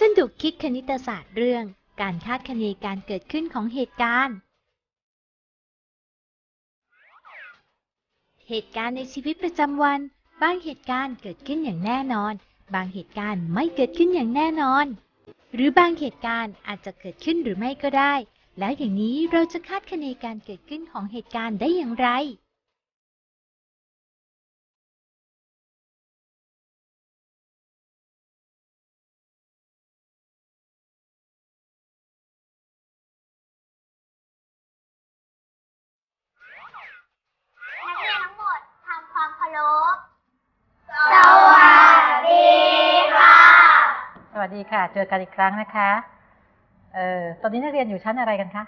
สนุกคิดคณิตศาสตร์เรื่อง การคาดคะเนการเกิดขึ้นของเหตุการณ์ เหตุการณ์ในชีวิตประจำวัน บางเหตุการณ์เกิดขึ้นอย่างแน่นอน บางเหตุการณ์ไม่เกิดขึ้นอย่างแน่นอน หรือบางเหตุการณ์อาจจะเกิดขึ้นหรือไม่ก็ได้ แล้วอย่างนี้เราจะคาดคะเนการเกิดขึ้นของเหตุการณ์ได้อย่างไร ดีค่ะ เจอกันอีกครั้งนะคะ เอ่อ ตอนนี้นักเรียนอยู่ชั้นอะไรกันคะ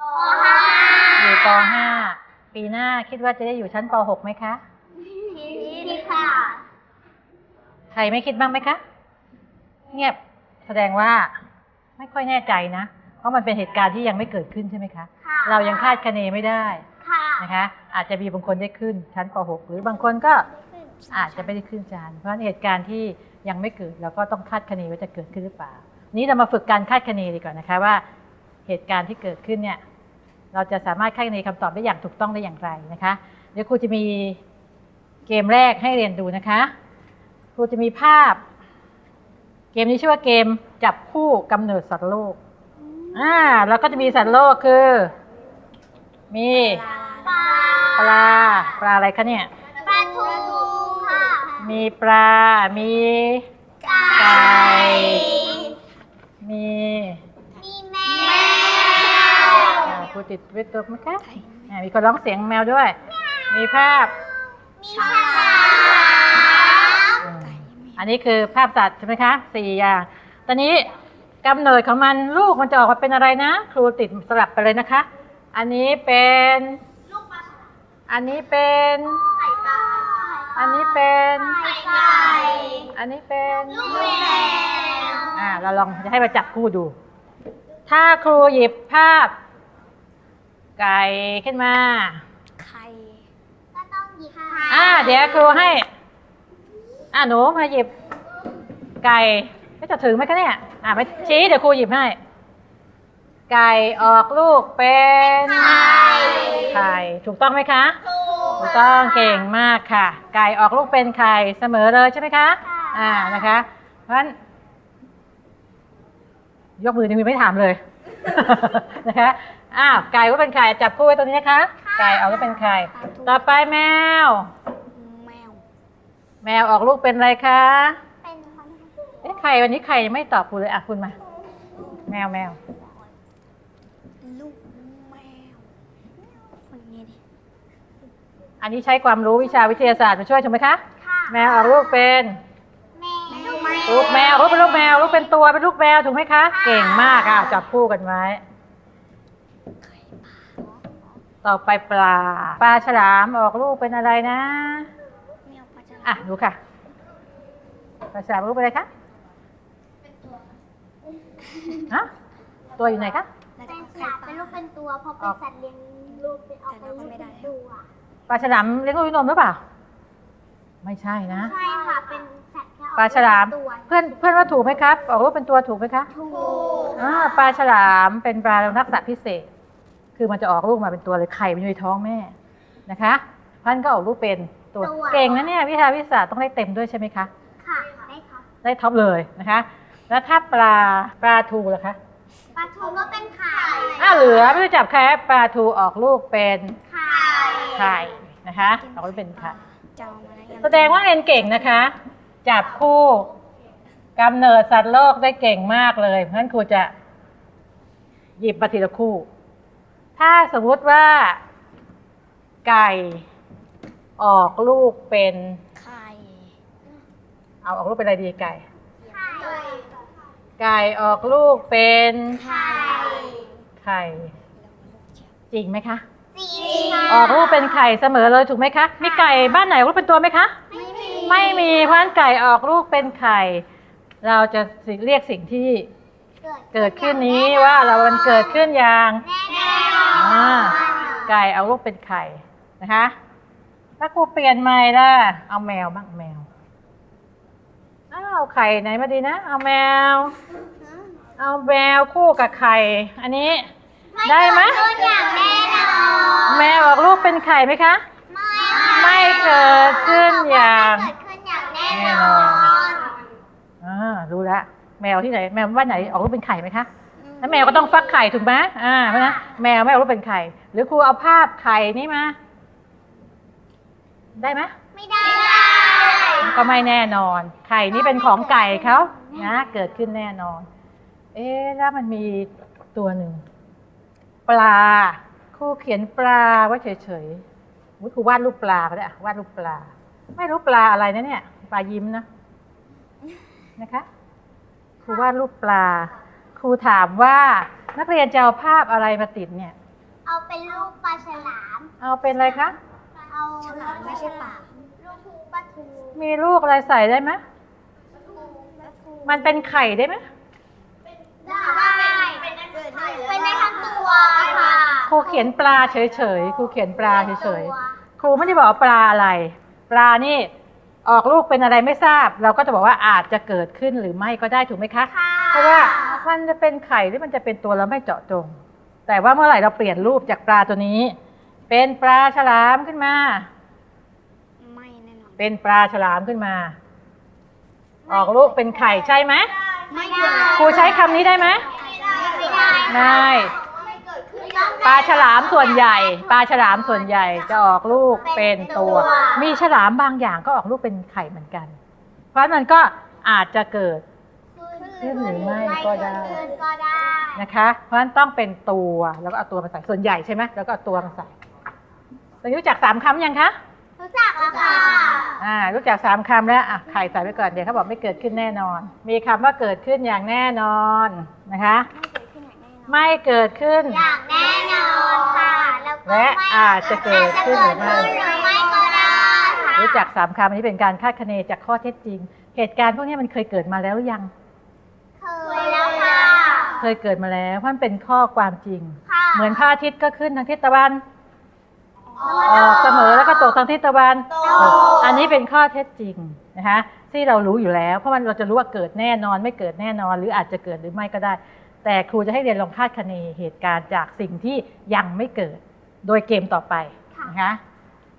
ปห้าอยู่ป .5 ปีหน้าคิดว่าจะได้อยู่ชั้นป .6 ไหมคะพี่ค่ะ ใครไม่คิดบ้างไหมคะ เงียบ แสดงว่าไม่ค่อยแน่ใจนะ เพราะมันเป็นเหตุการณ์ที่ยังไม่เกิดขึ้นใช่ไหมคะ ค่ะ เรายังคาดคะเนไม่ได้ค่ะนะคะ อาจจะมีบางคนได้ขึ้นชั้นป .6 หรือบางคนก็อาจจะไม่ได้ขึ้นชั้น เพราะฉะนั้นเหตุการณ์ที่ ยังไม่เกิดเราก็ต้องคาดคะเนว่าจะเกิดขึ้นหรือเปล่า นี้เรามาฝึกการคาดคะเนดีกว่อนนะคะว่าเหตุการณ์ที่เกิดขึ้นเนี่ยเราจะสามารถคาดคะเนคำตอบได้อย่างถูกต้องได้อย่างไรนะคะ เดี๋ยวครูจะมีเกมแรกให้เรียนดูนะคะครูจะมีภาพ เกมนี้ชื่อว่าเกมจับคู่กำเนิดสัตว์โลกอ่าแล้วก็จะมีสัตว์โลกคือ มีปลาปลาปลาอะไรคะเนี่ยปลาทูค่ะ มีปลา มีไก่ไก่ มีมีแมว อ่าครูติดวิตกไหมคะอ่ามีคนร้องเสียงแมวด้วย มีภาพ มีฉลามอืมอันนี้คือภาพสัตว์ใช่ไหมคะสี่อย่าง ตอนนี้กำเนิดของมันลูกมันจะออกมาเป็นอะไรนะ ครูติดสลับไปเลยนะคะ อันนี้เป็น ลูกปลาฉลามอันนี้เป็นไข่ปลา อันนี้เป็นไข่ไก่อันนี้เป็นลูกแมวอ่า เราลองจะให้มาจับคู่ดู ถ้าครูหยิบภาพ ไก่ขึ้นมา ไข่ก็ต้องหยิบไข่อ่า เดี๋ยวครูให้ อ่าหนูมาหยิบ ไก่ไม่จะถึงไหมคะเนี่ย อ่าไม่ชี้เดี๋ยวครูหยิบให้ ไก่ออกลูกเป็นไข่ ไข่ ถูกต้องไหมคะ ถู ถูกต้องเก่งมากค่ะ ไก่ออกลูกเป็นไข่เสมอเลยใช่ไหมคะ อ่านะคะ เพราะฉะนั้นยกมือนี่มือไม่ถามเลยนะคะอ้าวไก่ก็เป็นไข่จับคู่ไว้ตรงนี้นะคะ ไก่ออกก็เป็นไข่ต่อไปแมว แมว แมวออกลูกเป็นอะไรคะเป็นคนเอ๊ะไข่วันนี้ไข่ยังไม่ตอบคุณเลยอะคุณมา แมวแมว ลูกแมวคนนี้ดิ อันนี้ใช้ความรู้วิชาวิทยาศาสตร์มาช่วยถูกไหมคะ ค่ะแมวออกลูกเป็นแมวลูกแมวลูกเป็นลูกแมวลูกเป็นตัวเป็นลูกแมวถูกไหมคะ เก่งมากอะจับคู่กันไว้ ต่อไปปลา ปลาฉลามออกลูกเป็นอะไรนะ แมวปลาฉลามอะดูค่ะ ปลาฉลามออกลูกเป็นอะไรคะฮะตัวอยู่ไหนคะเป็นฉลามเป็นลูกเป็นตัวเพราะเป็นสัตว์เลี้ยงลูกเป็นออกเป็นลูกเป็นตัว ปลาฉลามเลี้ยงลูกด้วยนมหรือเปล่า ไม่ใช่นะ ใช่ค่ะ เป็นสัตว์แค่ออกปลาฉลาม เป็นตัวเพื่อนเพื่อนว่าถูกไหมครับ ออกลูกเป็นตัวถูกไหมคะถูกอ่าปลาฉลามเป็นปลาลักษณะพิเศษ คือมันจะออกลูกมาเป็นตัวเลยไข่มันอยู่ในท้องแม่นะคะพันก็ออกลูกเป็นตัวเก่งนะเนี่ยวิชาวิทยาศาสตร์ต้องได้เต็มด้วยใช่ไหมคะค่ะได้ค่ะได้ท็อปเลยนะคะ แล้วถ้าปลาปลาทูล่ะคะปลาทูก็เป็นไข่อ้าวเหลือไม่ได้จับแค่ปลาทูออกลูกเป็นไข่ ไข่นะคะออกลูกเป็นไข่จะเอามาล้วแสดงว่าเรียนเก่งนะคะ จับคู่กำเนิดสัตว์โลกได้เก่งมากเลย เพราะฉะนั้นครูจะหยิบมาทีละคู่ ถ้าสมมุติว่า ไก่ออกลูกเป็น ไข่เอาออกลูกเป็นอะไรดีไก่ไข่ไก่ออกลูกเป็นไข่ ไข่ จริงไหมคะจี ออกลูกเป็นไข่เสมอเลยถูกไหมคะ มีไก่บ้านไหนออกลูกเป็นตัวไหมคะไม่มีไม่มีเพราะฉะนั้นไก่ออกลูกเป็นไข่ เราจะเรียกสิ่งที่เกิดขึ้นนี้ว่าเรามันเกิดขึ้นอย่างแน่นอนอ่าไก่เอาลูกเป็นไข่นะคะ ถ้าครูเปลี่ยนใหม่ล่ะเอาแมวบ้างแมวอ้าวเอาไข่ไหนมาดีนะ เอาแมว เอาแมวคู่กับไข่ อันนี้ได้ไหมเกิดขึ้นอย่างแน่นอน แมวออกลูกเป็นไข่ไหมคะ ไม่เกิดขึ้นอย่างเกิดขึ้นอย่างแน่แน่นนออนนอ่ารู้แล้วแมวที่ไหน แมวบ้านไหนออกลูกเป็นไข่ไหมคะแล้วแมวก็ต้องฟักไข่ถูกไหมอ่าเพราะฉะนั้นแมวไม่เอาลูกเป็นไข่ หรือครูเอาภาพไข่นี่มาได้ไหมไม่ได้ ก็ไม่แน่นอน ไข่นี่เป็นของไก่เขานะเกิดขึ้นแน่นอน เอ๊ะแล้วมันมีตัวหนึ่งปลา ครูเขียนปลาไว้เฉยๆอุ๊ยครูวาดรูปปลาก็ได้อะวาดรูปปลา ไม่รู้ปลาอะไรนะเนี่ย ปลายิ้มนะ นะคะครูวาดรูปปลา ครูถามว่านักเรียนจะเอาภาพอะไรมาติดเนี่ย เอาเป็นลูกปลาฉลาม เอาเป็นอะไรคะ เอาไม่ใช่ปลาลูกทูปลาทูมีลูกอะไรใส่ได้ไหม มันเป็นไข่ได้ไหม ได้เป็นได้ทั้งตัวค่ะครูเขียนปลาเฉยๆ ครูเขียนปลาเฉยๆ ครูไม่ได้บอกว่าปลาอะไร ปลานี่ออกลูกเป็นอะไรไม่ทราบ เราก็จะบอกว่าอาจจะเกิดขึ้นหรือไม่ก็ได้ถูกไหมคะค่ะเพราะว่ามันจะเป็นไข่หรือมันจะเป็นตัวเราไม่เจาะจง แต่ว่าเมื่อไหร่เราเปลี่ยนรูปจากปลาตัวนี้ เป็นปลาฉลามขึ้นมา ไม่แน่นอนเป็นปลาฉลามขึ้นมา ออกลูกเป็นไข่ใช่ไหม ไม่ได้ ครูใช้คำนี้ได้ไหมไม่ได้ได้ปลาฉลามส่วนใหญ่ ปลาฉลามส่วนใหญ่จะออกลูกเป็นตัว มีฉลามบางอย่างก็ออกลูกเป็นไข่เหมือนกัน เพราะฉะนั้นมันก็อาจจะเกิดขึ้นหรือไม่ก็ได้ขึ้นก็ได้นะคะ เพราะฉะนั้นต้องเป็นตัวแล้วก็เอาตัวมาใส่ส่วนใหญ่ใช่ไหมแล้วก็เอาตัวมาใส่ตอนนี้รู้จักสามคำยังคะ รู้จักแล้วค่ะ อ่ารู้จักสามคำแล้วอะไข่ใส่ไปก่อนเดี๋ยวเขาบอกไม่เกิดขึ้นแน่นอน มีคำว่าเกิดขึ้นอย่างแน่นอนนะคะ ไม่เกิดขึ้น อย่างแน่นอนค่ะ แล้วก็และอาจจะเกิดขึ้นหรือไม่ อาจจะเกิดขึ้นหรือไม่ก็ได้ค่ะรู้จักสามคำอันนี้เป็นการคาดคะเนจากข้อเท็จจริง เหตุการณ์พวกนี้มันเคยเกิดมาแล้วหรือยัง เคยแล้วค่ะ เคยเกิดมาแล้วเพราะมันเป็นข้อความจริง ค่ะ เหมือนพระอาทิตย์ก็ขึ้นทางทิศตะวัน อ๋ออกเสมอแล้วก็ตกทางทิศตะวันตกอันนี้เป็นข้อเท็จจริงนะคะที่เรารู้อยู่แล้ว เพราะมันเราจะรู้ว่าเกิดแน่นอนไม่เกิดแน่นอน หรืออาจจะเกิดหรือไม่ก็ได้ แต่ครูจะให้เรียนลองคาดคะเนเหตุการณ์จากสิ่งที่ยังไม่เกิด โดยเกมต่อไปนะคะ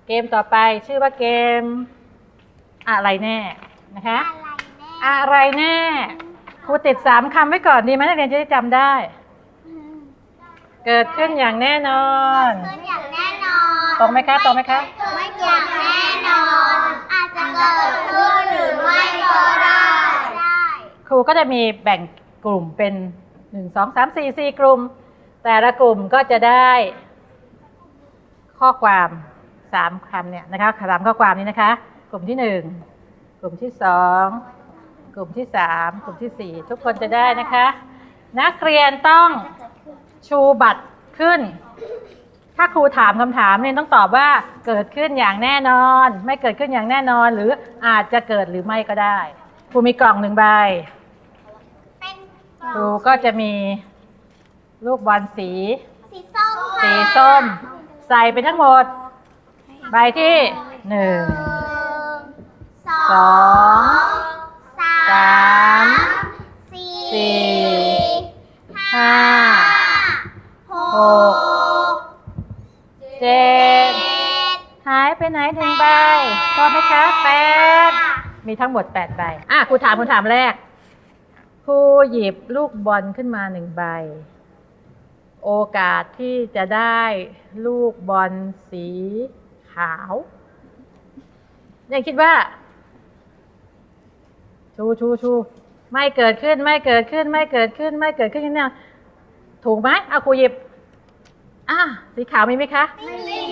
เกมต่อไปชื่อว่าเกม อะไรแน่นะคะอะไรแน่อะไรแน่ครูติดสามคำไว้ก่อนดีไหมนักเรียนจะได้จำได้ เกิดขึ้นอย่างแน่นอนขึ้นอย่างแน่นอน ตรงไหมคะตรงไหมคะไม่เกิดแน่นอน อาจจะเกิดขึ้นหรือไม่ก็ได้ได้ครูก็จะมีแบ่งกลุ่มเป็นหนึ่งสองสามสี่สี่กลุ่ม แต่ละกลุ่มก็จะได้ข้อความสามคำเนี่ยนะคะสามข้อความนี้นะคะ กลุ่มที่หนึ่งกลุ่มที่สองกลุ่มที่สามกลุ่มที่สี่ทุกคนจะได้นะคะ นักเรียนต้องชูบัตรขึ้น ถ้าครูถามคำถามเนี่ยต้องตอบว่าเกิดขึ้นอย่างแน่นอน ไม่เกิดขึ้นอย่างแน่นอน หรืออาจจะเกิดหรือไม่ก็ได้ ครูมีกล่องหนึ่งใบเป็นครูก็จะมีลูกบอลสี สีส้มค่ะสีส้ม ใส่ไปทั้งหมด ใบที่หนึ่งสอสองงสาสามมสี่สี่ห้าห้าหหกก เจ็ดหายไปไหนหนึ่งใบพอไหมคะแปดมีทั้งหมดแปดใบอะครูถามคำถามแรกครูหยิบลูกบอลขึ้นมาหนึ่งใบ โอกาสที่จะได้ลูกบอลสีขาวยังคิดว่าชูชูชูไม่เกิดขึ้นไม่เกิดขึ้น ไม่เกิดขึ้น ไม่เกิดขึ้นนี่นะถูกไหมเอาครูหยิบ อะสีขาวมีไหมคะ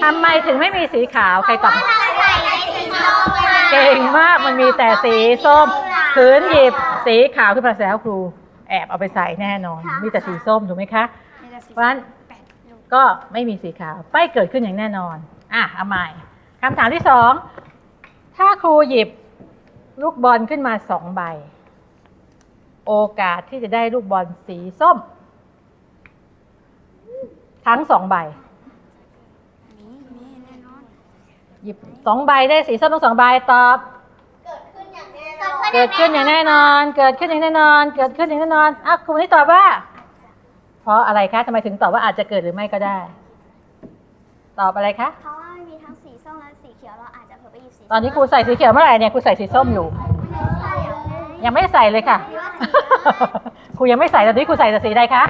ทำไมถึงไม่มีสีขาวใครตอบเพราะว่าเราใส่ในสีส้มไว้เก่งมากมันมีแต่สีส้มขืนหยิบสีขาวขึ้นมาแล้วครู แอบเอาไปใส่แน่นอน มีแต่สีส้มถูกไหมคะเพราะฉะนั้นก็ไม่มีสีขาวไม่เกิดขึ้นอย่างแน่นอน อะเอาใหม่คำถามที่สองถ้าครูหยิบลูกบอลขึ้นมาสองใบ โอกาสที่จะได้ลูกบอลสีส้ม ทั้งสองใบหยิบสองใบได้สีส้มทั้งสองใบตอบเกิดขึ้นอย่างแน่นอนขึ้นเกิดขึ้นอย่างแน่นอน เกิดขึ้นอย่างแน่นอน เกิดขึ้นอย่างแน่นอนอะครูนี่ตอบว่า เพราะอะไรคะทำไมถึงตอบว่าอาจจะเกิดหรือไม่ก็ได้ ตอบอะไรคะ เพราะว่ามันมีทั้งสีส้มและสีเขียวเราอาจจะเผลอไปหยิบสีตอนนี้ครูใส่สีเขียวเมื่อไหร่เนี่ยครูใส่สีส้มอยู่ใช่เหรอยังไม่ได้ใส่เลยค่ะ ครูยังไม่ใส่ตอนนี้ครูใส่แต่สีใดคะ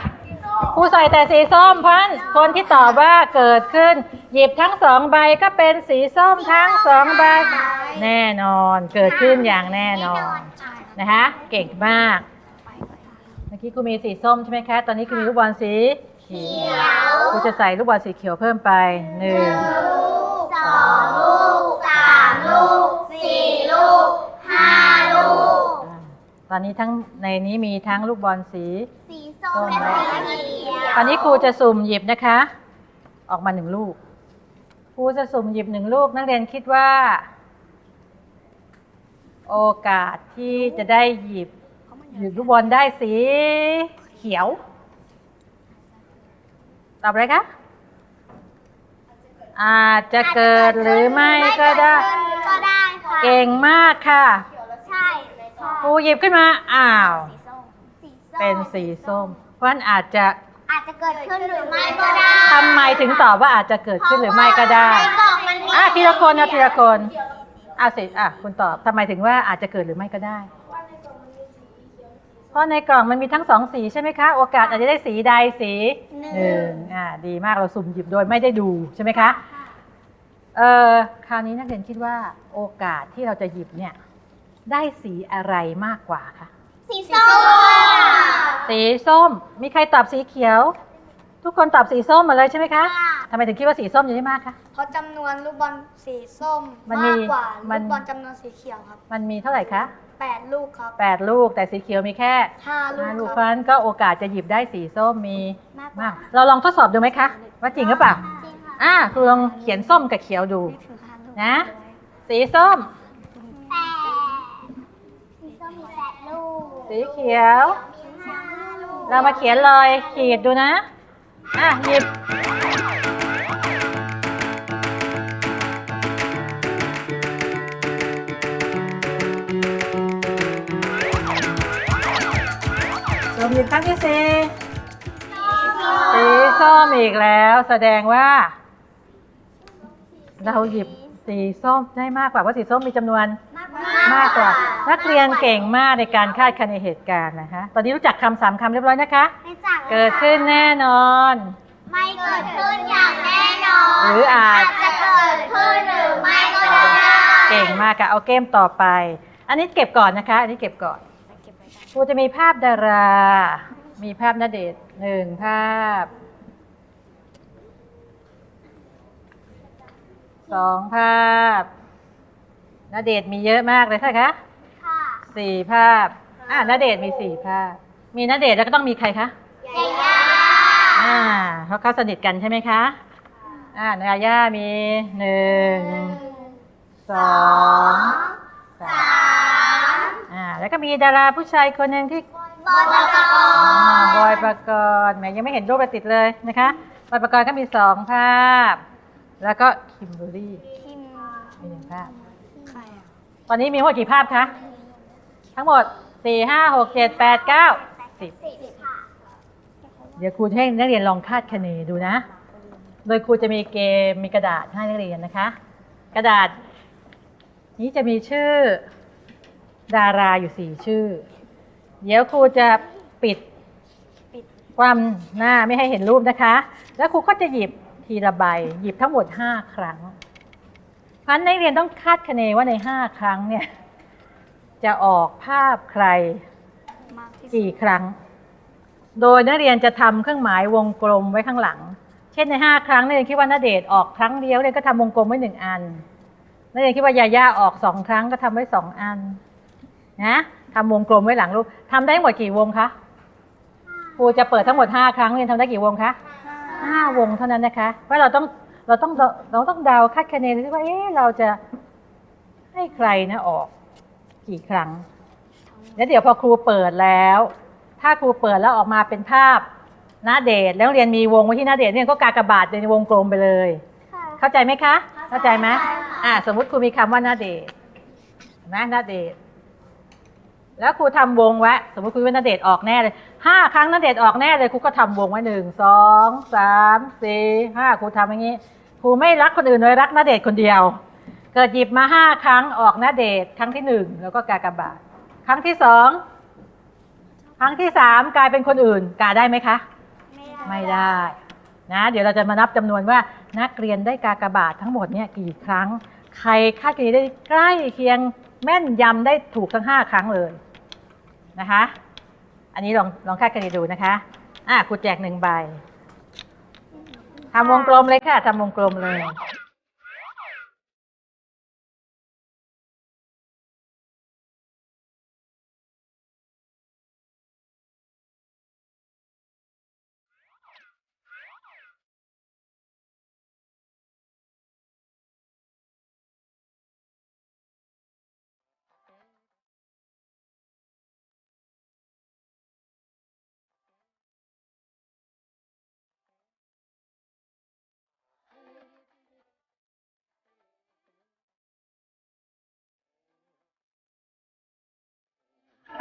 ครูใส่แต่สีส้มเพราะฉะนั้นคนที่ตอบว่าเกิดขึ้น หยิบทั้งสองใบก็เป็นสีส้มทั้งสองใบ แน่นอนเกิดขึ้นอย่างแน่นอนนะคะเก่งมาก เมื่อกี้ครูมีสีส้มใช่ไหมคะ ตอนนี้ครูมีลูกบอลสีเขียวครูจะใส่ลูกบอลสีเขียวเพิ่มไปหนึ่ง อนนี้ทั้งในนี้มีทั้งลูกบอลสีสีส้มและสีเขียวตอนนี้ครูจะสุ่มหยิบนะคะ ออกมาหนึ่งลูก ครูจะสุ่มหยิบหนึ่งลูก นักเรียนคิดว่า โอกาสที่จะได้หยิบหยิบลูกบอลได้สีเขียว ตอบอะไรคะอาจจะเกิดหรือไม่ก็ได้ก็ได้ค่ะเก่งมากค่ะ ใช่ครูหยิบขึ้นมา อ้าวสีส้มเป็นสีส้ม เพราะฉะนั้นอาจจะอาจจะเกิดขึ้นหรือไม่ก็ได้ทำไมถึงตอบว่าอาจจะเกิดขึ้นหรือไม่ก็ได้ ในกล่องมันมีอะทีละคนนะทีละคนอะสิอะคุณตอบทำไมถึงว่าอาจจะเกิดหรือไม่ก็ได้ เพราะในกล่องมันมีทั้งสองสีใช่ไหมคะ โอกาสอาจจะได้สีใดสีหนึ่งอ่าดีมากเราสุ่มหยิบโดยไม่ได้ดูใช่ไหมคะ เออคราวนี้นักเรียนคิดว่าโอกาสที่เราจะหยิบเนี่ย ได้สีอะไรมากกว่าคะ สีส้มสีส้ม มีใครตอบสีเขียว ทุกคนตอบสีส้มหมดเลยใช่ไหมคะทำไมถึงคิดว่าสีส้มจะได้มากคะ เพราะจำนวนลูกบอลสีส้มมันมีมากกว่ามัลูนกบอลจำนวนสีเขียวครับมันมีเท่าไหร่คะแปดลูกครับแปดลูกแต่สีเขียวมีแค่ห้าลูกห้าลูกคเพรับราะฉะนั้นก็โอกาสจะหยิบได้สีส้มมีมากกมาว่าก เราลองทดสอบดูไหมคะ ว่าจริงหรือเปล่า จริงค่ะอ่าครูลองเขียนส้มกับเขียวดู ไม่ถึงห้าลูกนะ สีส้ม แปดสีส้มมีแปดลูก สีเขียวมีห้าลูกเรามาเขียนรอยขีดดูนะ อะ หยิบส้มหยิบครั้งที่สี่สีส้มอีกแล้ว แสดงว่า เราหยิบสีส้มได้มากกว่าเพราะสีส้มมีจำนวน มากกว่า นักเรียนเก่งมากในการคาดคะเนเหตุการณ์นะคะตอนนี้รู้จักคำสามคำเรียบร้อยนะคะ ไม่จังเกิดขึ้นแน่นอน ไม่เกิดขึ้นอย่างแน่นอนหรืออาจ จะเกิดขึ้นหรือไม่ก็ได้เก่งมากค่ะเอาเกมต่อไป อันนี้เก็บก่อนนะคะ อันนี้เก็บก่อนครูจะมีภาพดารา มีภาพนเดชน์หนึ่งภาพสองภาพ นเดชน์มีเยอะมากเลยใช่ไหมคะค่ะ สี่ภาพอ่านเดชน์มีสี่ภาพ มีนเดชน์แล้วก็ต้องมีใครคะยายาอ่าเพราะเขาสนิทกันใช่ไหมคะอ่านายามีหนึ่งสองสามอ่าแล้วก็มีดาราผู้ชายคนหนึ่งที่บอลประกออ่าบอยประกรณ์แหมยังไม่เห็นรูปเลยติดเลยนะคะบอยประกรณ์ก็มีสองภาพ แล้วก็คิมเบอรรี่คิมมีหนึ่งภาพใครอะ ตอนนี้มีทั้งหมดกี่ภาพคะ ทั้งหมดสี่ห้าหกเจ็ดแปดเก้าสิบสิบค่ะเดี๋ยวครูจะให้นักเรียนลองคาดคะเนดูนะ โดยครูจะมีเกมมีกระดาษให้นักเรียนนะคะ กระดาษ นี้จะมีชื่อ ดาราอยู่สี่ชื่อ เดี๋ยวครูจะปิดความหน้าไม่ให้เห็นรูปนะคะ แล้วครูก็จะหยิบทีละใบ หยิบทั้งหมดห้าครั้ง พราะฉะนั้นนักเรียนต้องคาดคะเนว่าในห้าครั้งเนี่ย จะออกภาพใครมากที่สุดกี่ครั้ง โดยนักเรียนจะทำเครื่องหมายวงกลมไว้ข้างหลัง เช่นในห้าครั้งนักเรียนคิดว่านาเดชน์ออกครั้งเดียวเรียนก็ทำวงกลมไว้หนึ่งอันนักเรียนคิดว่ายาย่าออกสองครั้งก็ทำไว้สองอันนะทำวงกลมไว้หลังรูปทำได้หมดกี่วงคะครูจะเปิดทั้งหมดห้าครั้งนักเรียนทำได้กี่วงคะห้าวงเท่านั้นนะคะเพราะเราต้อง เราต้องเราต้องเดาคาดคะเนดูว่าเอ๊ะเราจะให้ใครนะออกกี่ครั้ง แล้วเดี๋ยวพอครูเปิดแล้ว ถ้าครูเปิดแล้วออกมาเป็นภาพหน้าเดทแล้วเรียนมีวงไว้ที่หน้าเดทเนี่ยก็กากบาทในวงกลมไปเลยค่ะเข้าใจไหมคะ เข้าใจไหมเข้าใจค่ะอ่าสมมุติครูมีคำว่าหน้าเดทเห็นไหมหน้าเดทแล้วครูทำวงไว้สมมติครูว่านาเดชน์ออกแน่เลยห้าครั้งนาเดชน์ออกแน่เลยครูก็ทำวงไว้หนึ่งสองสามสี่ห้าครูทำอย่างนี้ ครูไม่รักคนอื่นเลยรักนาเดชน์คนเดียว เกิดหยิบมาห้าครั้งออกนาเดชน์ครั้งที่หนึ่งแล้วก็กากบาทครั้งที่สองครั้งที่สามกลายเป็นคนอื่น กาได้ไหมคะ ไม่ได้ นะ เดี๋ยวเราจะมานับจำนวนว่านักเรียนได้กากบาททั้งหมดเนี่ยกี่ครั้ง ใครคาดคะเนได้ใกล้เคียงแม่นยำได้ถูกทั้งห้าครั้งเลยนะคะ อันนี้ลองลองคาดคะเนดูนะคะอะครูแจกหนึ่งใบ ทำวงกลมเลยค่ะทำวงกลมเลย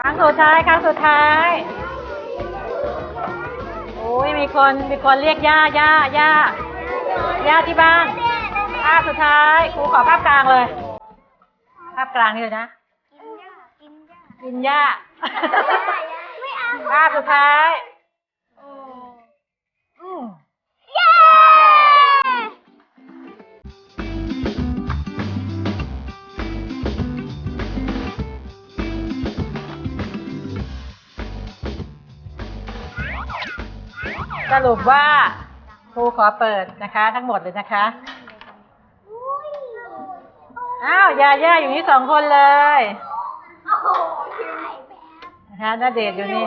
รั้งสุดท้ายครั้งสุดท้ายโอ้ยมีคนมีคนเรียกย่าย่าย่าย่าที่บ้านภาพสุดท้ายครูขอภาพกลางเลย ภาพกลางนี่เลยนะ กินหญ้าไม่เอาภาพสุดท้าย สรุปว่าครูขอเปิดนะคะ ทั้งหมดเลยนะคะ อ้าวยาย่าอยู่นี่สองคนเลยโอ้โหนะคะนาเดชน์อยู่นี่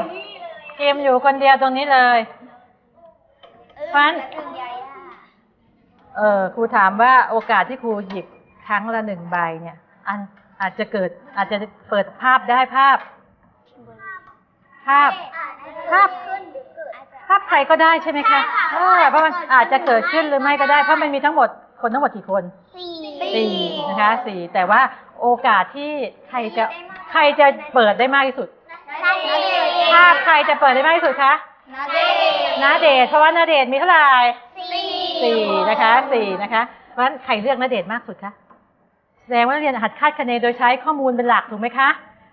เกมอยู่คนเดียวตรงนี้เลยฟันถึงยายาเออครูถามว่าโอกาสที่ครูหยิบครั้งละหนึ่งใบเนี่ย อันอาจจะเกิดอาจจะเปิดภาพได้ภาพ ภาพภาพขึ้นหรือเกิด ภาพใครก็ได้ใช่ไหมคะเออเพราะมันอาจจะเกิดขึ้นหรือไม่ก็ได้ เพราะมันมีทั้งหมดคนทั้งหมดกี่คนสี่สี่นะคะสี่แต่ว่าโอกาสที่ใครจะใครจะเปิดได้มากที่สุด นาเดชน์ภาพใครจะเปิดได้มากที่สุดคะนาเดชน์นาเดชน์เพราะว่านาเดชน์มีเท่าไหร่สี่สี่นะคะสี่นะคะเพราะฉะนั้นใครเลือกนาเดชน์มากสุดคะแสดงว่านักเรียนหัดคาดคะเนโดยใช้ข้อมูลเป็นหลักถูกไหมคะ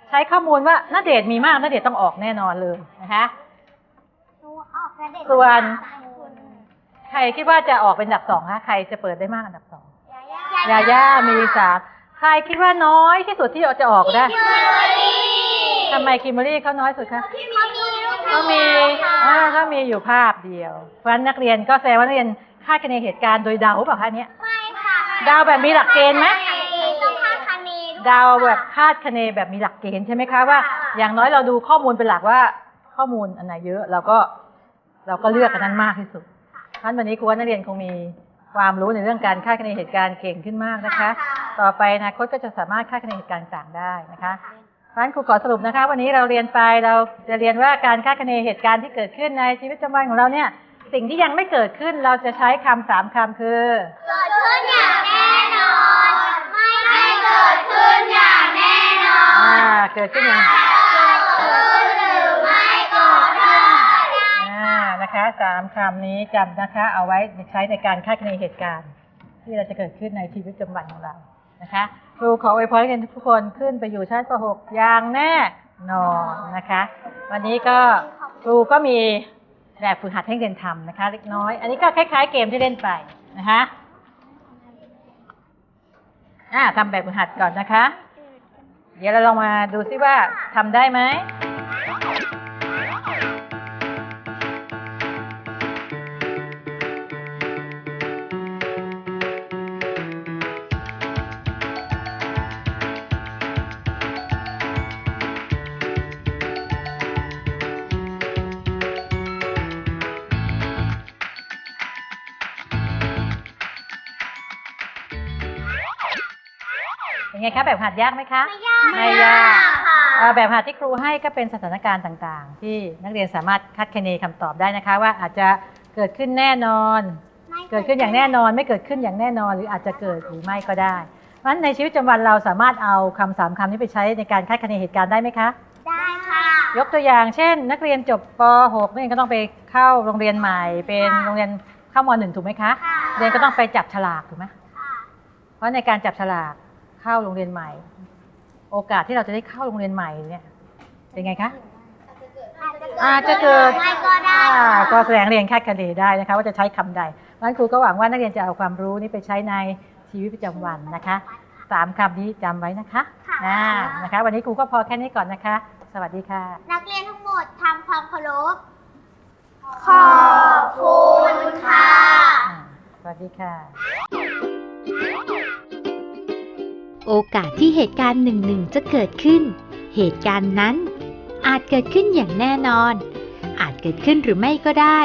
ใช้ข้อมูลว่านาเดชน์มีมากนาเดชน์ต้องออกแน่นอนเลยนะคะ หนูออกนาเดชน์ ส่วนสามคนใครคิดว่าจะออกเป็นอันดับสองคะใครจะเปิดได้มากอันดับสองยายายาย่ามีสามใครคิดว่าน้อยที่สุดที่จะออกได้คิมเบอร์รี่ทำไมคิมเบอรรี่เขาน้อยสุดคะเขามีลูกเขามีค่ะอ่าเขามีอยู่ภาพเดียว เพราะฉะนั้นนักเรียนก็แสดงว่านักเรียนคาดคะเนเหตุการณ์โดยเดาเปล่าคะเนี้ยไม่ค่ะเดาแบบมีหลักเกณฑ์ไหมต้องคาดคะเนด้วยเดาแบบคาดคะเนแบบมีหลักเกณฑ์ใช่ไหมคะว่า อย่างน้อยเราดูข้อมูลเป็นหลักว่าข้อมูลอันไหนเยอะเราก็ เราก็เลือกอันนั้นมากที่สุดเพราะฉะนั้นวันนี้ครูว่านักเรียนคงมีความรู้ในเรื่องการคาดคะเนเหตุการณ์เก่งขึ้นมากนะคะ ต่อไปอนาคตก็จะสามารถคาดคะเนเหตุการณ์ต่างได้นะคะเพราะฉะนั้นครูขอสรุปนะคะ วันนี้เราเรียนไปเราจะเรียนว่าการคาดคะเนเหตุการณ์ที่เกิดขึ้นในชีวิตประจำวันของเราเนี่ยสิ่งที่ยังไม่เกิดขึ้นเราจะใช้คำสามคำคือ เกิดขึ้นอย่างแน่นอน ไม่ไม่เกิดขึ้นอย่างแน่นอนอ่าเกิดขึ้นอย่าง เกิดขึ้นหรือไม่เกิดขึ้น อ่า นะคะสามคำนี้จำนะคะ เอาไว้ใช้ในการคาดคะเนเหตุการณ์ ที่เราจะเกิดขึ้นในชีวิตประจำวันของเรานะคะครูขออวยพรให้ทุกคนขึ้นไปอยู่ชั้นประหกอย่างแน่นอนนะคะ วันนี้ก็ครูก็มีแบบฝึกหัดให้เรียนทำนะคะ เล็กน้อย อันนี้ก็คล้าย ๆ เกมที่เล่นไปนะคะอ่าทำแบบฝึกหัดก่อนนะคะ เดี๋ยวเราลองมาดูซิว่าทำได้ไหม เป็นไงคะแบบหัดยากไหมคะ ไม่ยากเอ่อแบบหัดที่ครูให้ก็เป็นสถานการณ์ต่างๆ ที่นักเรียนสามารถคาดคะเนคำตอบได้นะคะ ว่าอาจจะเกิดขึ้นแน่นอนเกิดขึ้นอย่างแน่นอนไม่เกิดขึ้นอย่างแน่นอนหรืออาจจะเกิดหรือไม่ก็ได้ เพราะฉะนั้นในชีวิตประจำวันเราสามารถเอาคำสามคำนี้ไปใช้ในการคาดคะเนเหตุการณ์ได้ไหมคะ ได้ยกตัวอย่างเช่น นักเรียนจบป .6 นักเรียนก็ต้องไปเข้าโรงเรียนใหม่ เป็นโรงเรียนเข้าม .1 ถูกไหมคะ ค่ะเรียนก็ต้องไปจับฉลากถูกไหม ค่ะเพราะในการจับฉลาก เข้าโรงเรียนใหม่ โอกาสที่เราจะได้เข้าโรงเรียนใหม่เนี่ยเป็นไงคะอาจจะเกิดไม่ก็ได้อ่าก็แสดงเรียนคาดคะเนได้นะคะ ว่าจะใช้คำใดวันครูก็หวังว่านักเรียนจะเอาความรู้นี้ไปใช้ในชีวิตประจำวันนะคะสามคำนี้จำไว้นะคะค่ะ นะนะคะ วันนี้ครูก็พอแค่นี้ก่อนนะคะ สวัสดีค่ะ นักเรียนทั้งหมดทำความเคารพขอบคุณค่ะ อ่าสวัสดีค่ะ โอกาสที่เหตุการณ์หนึ่งหนึ่งจะเกิดขึ้น เหตุการณ์นั้น อาจเกิดขึ้นอย่างแน่นอน อาจเกิดขึ้นหรือไม่ก็ได้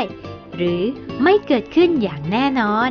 หรือไม่เกิดขึ้นอย่างแน่นอน